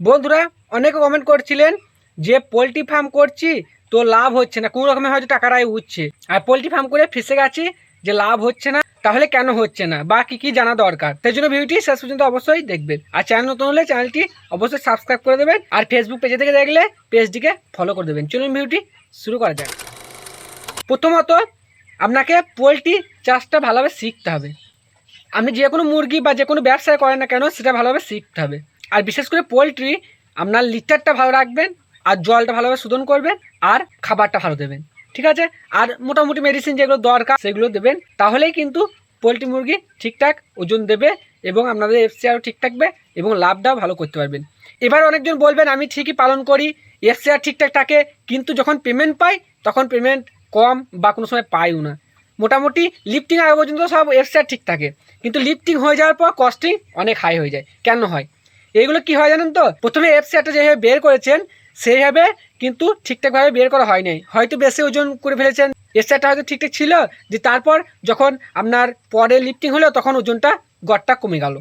বন্ধুরা, অনেকে কমেন্ট করছিলেন যে পোলট্রি ফার্ম করছি তো লাভ হচ্ছে না, কোনো রকমের হয়তো টাকাটাই উঠছে। আর পোলট্রি ফার্ম করে ফেসে গেছি যে লাভ হচ্ছে না, তাহলে কেন হচ্ছে না? বা কি কি জানা দরকার? সেই জন্য ভিডিওটি শেষ পর্যন্ত অবশ্যই দেখবেন। আর চ্যানেল নতুন হলে চ্যানেলটি অবশ্যই সাবস্ক্রাইব করে দেবেন, আর ফেসবুক পেজে থেকে দেখলে পেজটিকে ফলো করে দেবেন। চলুন ভিডিওটি শুরু করা যাক। প্রথমত, আপনাকে পোলট্রি চাষটা ভালোভাবে শিখতে হবে। আপনি যে কোনো মুরগি বা যে কোনো ব্যবসায় করেন না কেন, সেটা ভালোভাবে শিখতে হবে। আর বিশেষ করে পোলট্রি, আপনার লিটারটা ভালো রাখবেন, আর জলটা ভালোভাবে শোধন করবেন, আর খাবারটা ভালো দেবেন। ঠিক আছে? আর মোটামুটি মেডিসিন যেগুলো দরকার, সেগুলো দেবেন। তাহলেই কিন্তু পোলট্রি মুরগি ঠিকঠাক ওজন দেবে এবং আপনাদের এফসিআরও ঠিক থাকবে এবং লাভটাও ভালো করতে পারবেন। এবার অনেকজন বলবেন, আমি ঠিকই পালন করি এফসিআর ঠিকঠাক থাকে, কিন্তু যখন পেমেন্ট পাই, তখন পেমেন্ট কম বা কোনো সময় পাইও না। মোটামুটি লিফটিং আগে পর্যন্ত সব এফসিআর ঠিক থাকে, কিন্তু লিফটিং হয়ে যাওয়ার পর কস্টিং অনেক হাই হয়ে যায়। কেন হয়? এইগুলো কি হয় জানেন তো? প্রথমে এফসিআরটা যেভাবে বের করেছেন, সেইভাবে কিন্তু ঠিকঠাকভাবে বের করা হয় নাই। হয়তো বেশি ওজন করে ফেলেছেন। এফসিআরটা হয়তো ঠিকঠাক ছিল যে তারপর যখন আপনার পরে লিফটিং হলো, তখন ওজনটা গড়টা কমে গেল।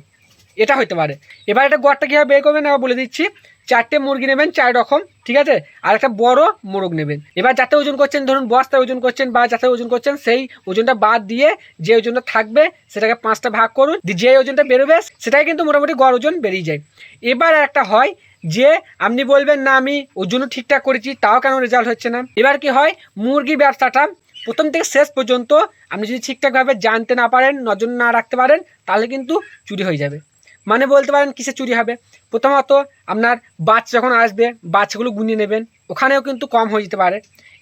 এটা হইতে পারে। এবার এটা গড়টা কীভাবে বের করবেন, আমি বলে দিচ্ছি। চারটে মুরগি নেবেন, চার রকম, ঠিক আছে? আর একটা বড় মোরগ নেবেন। এবার যাতে ওজন করছেন, ধরুন বস্তায় ওজন করছেন বা যাতে ওজন করছেন, সেই ওজনটা বাদ দিয়ে যে ওজনটা থাকবে, সেটাকে পাঁচটা ভাগ করুন। যে ওজনটা বেরোবে, সেটাই কিন্তু মোটামুটি গড় ওজন বেরিয়ে যায়। এবার আর একটা হয় যে, আপনি বলবেন, না, আমি ওজনও ঠিকঠাক করেছি, তাও কেন রেজাল্ট হচ্ছে না? এবার কি হয়? মুরগি ব্যবসাটা প্রথম থেকে শেষ পর্যন্ত আপনি যদি ঠিকঠাকভাবে জানতে না পারেন, নজর না রাখতে পারেন, তাহলে কিন্তু চুরি হয়ে যাবে। মানে বলতে পারেন কিসে চুরি হবে? প্রথমত আপনার বাচ্চা যখন আসবে বাচ্চাগুলো গুনিয়ে নেবেন। ওখানেও কিন্তু কম হয়ে যেতে পারে।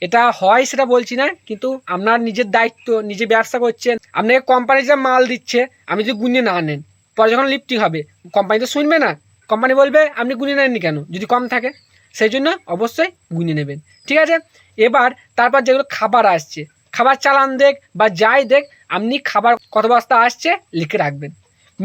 এটা হয় সেটা বলছি না, কিন্তু আপনার নিজের দায়িত্ব, নিজে ব্যবসা করছেন, আপনাকে কোম্পানি যা মাল দিচ্ছে আমি যদি গুনিয়ে না নেন, পরে যখন লিফটিং হবে কোম্পানি তো শুনবে না। কোম্পানি বলবে, আপনি গুনিয়ে নেননি কেন? যদি কম থাকে। সেই জন্য অবশ্যই গুনিয়ে নেবেন। ঠিক আছে? এবার তারপর যেগুলো খাবার আসছে, খাবার চালান দেখ বা যাই দেখ, আপনি খাবার কত বস্তা আসছে লিখে রাখবেন।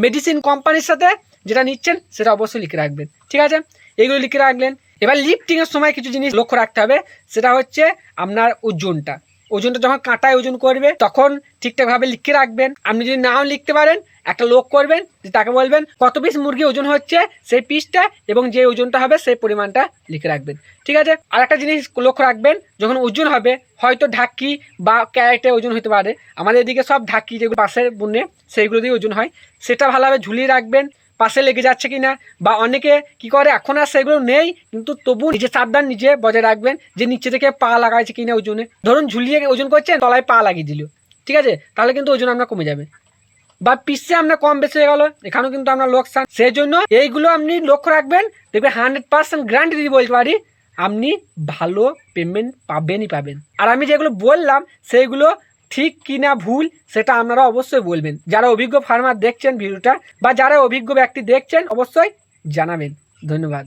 মেডিসিন কোম্পানির সাথে যেটা নিচ্ছেন, সেটা অবশ্যই লিখে রাখবেন। ঠিক আছে? এইগুলো লিখে রাখলেন। এবার লিফটিংয়ের সময় কিছু জিনিস লক্ষ্য রাখতে হবে। সেটা হচ্ছে আপনার ওজনটা। ওজনটা যখন কাঁটায় ওজন করবে, তখন ঠিকঠাকভাবে লিখে রাখবেন। আপনি যদি নাও লিখতে পারেন একটা লোক করবেন যে তাকে বলবেন, কত পিস মুরগি ওজন হচ্ছে? সেই পিসটা এবং যে ওজনটা হবে সেই পরিমাণটা লিখে রাখবেন। ঠিক আছে? আর একটা জিনিস লক্ষ্য রাখবেন, যখন ওজন হবে, হয়তো ঢাকি বা ক্যারেটে ওজন হতে পারে। আমাদের এদিকে সব ঢাকি যেগুলো পাশের বুনে, সেইগুলো দিয়ে ওজন হয়। সেটা ভালোভাবে ঝুলিয়ে রাখবেন, পাশে লেগে যাচ্ছে কিনা বা অনেকে কি করে, এখন আর সেগুলো নেই, কিন্তু তবু নিজে সাবধান নিজে বজায় রাখবেন যে নিচে থেকে পা লাগাইছে কিনা ওজনে। ধরুন ঝুলিয়ে ওজন করছেন, তলায় পা লাগিয়ে দিল। ঠিক আছে? তাহলে কিন্তু ওজন আপনার কমে যাবে। বা পিসে আপনার কম বেশি হয়ে গেল, এখানেও কিন্তু আপনার লোকসান। সেই জন্য এইগুলো আপনি লক্ষ্য রাখবেন, দেখবেন হান্ড্রেড পার্সেন্ট গ্যারান্টি দিয়ে বলতে পারি, আপনি ভালো পেমেন্ট পাবেনই পাবেন। আর আমি যেগুলো বললাম, সেইগুলো ঠিক কি না ভুল, সেটা আপনারা অবশ্যই বলবেন। যারা অভিজ্ঞ ফার্মার দেখছেন ভিডিওটা, বা যারা অভিজ্ঞ ব্যক্তি দেখছেন, অবশ্যই জানাবেন। ধন্যবাদ।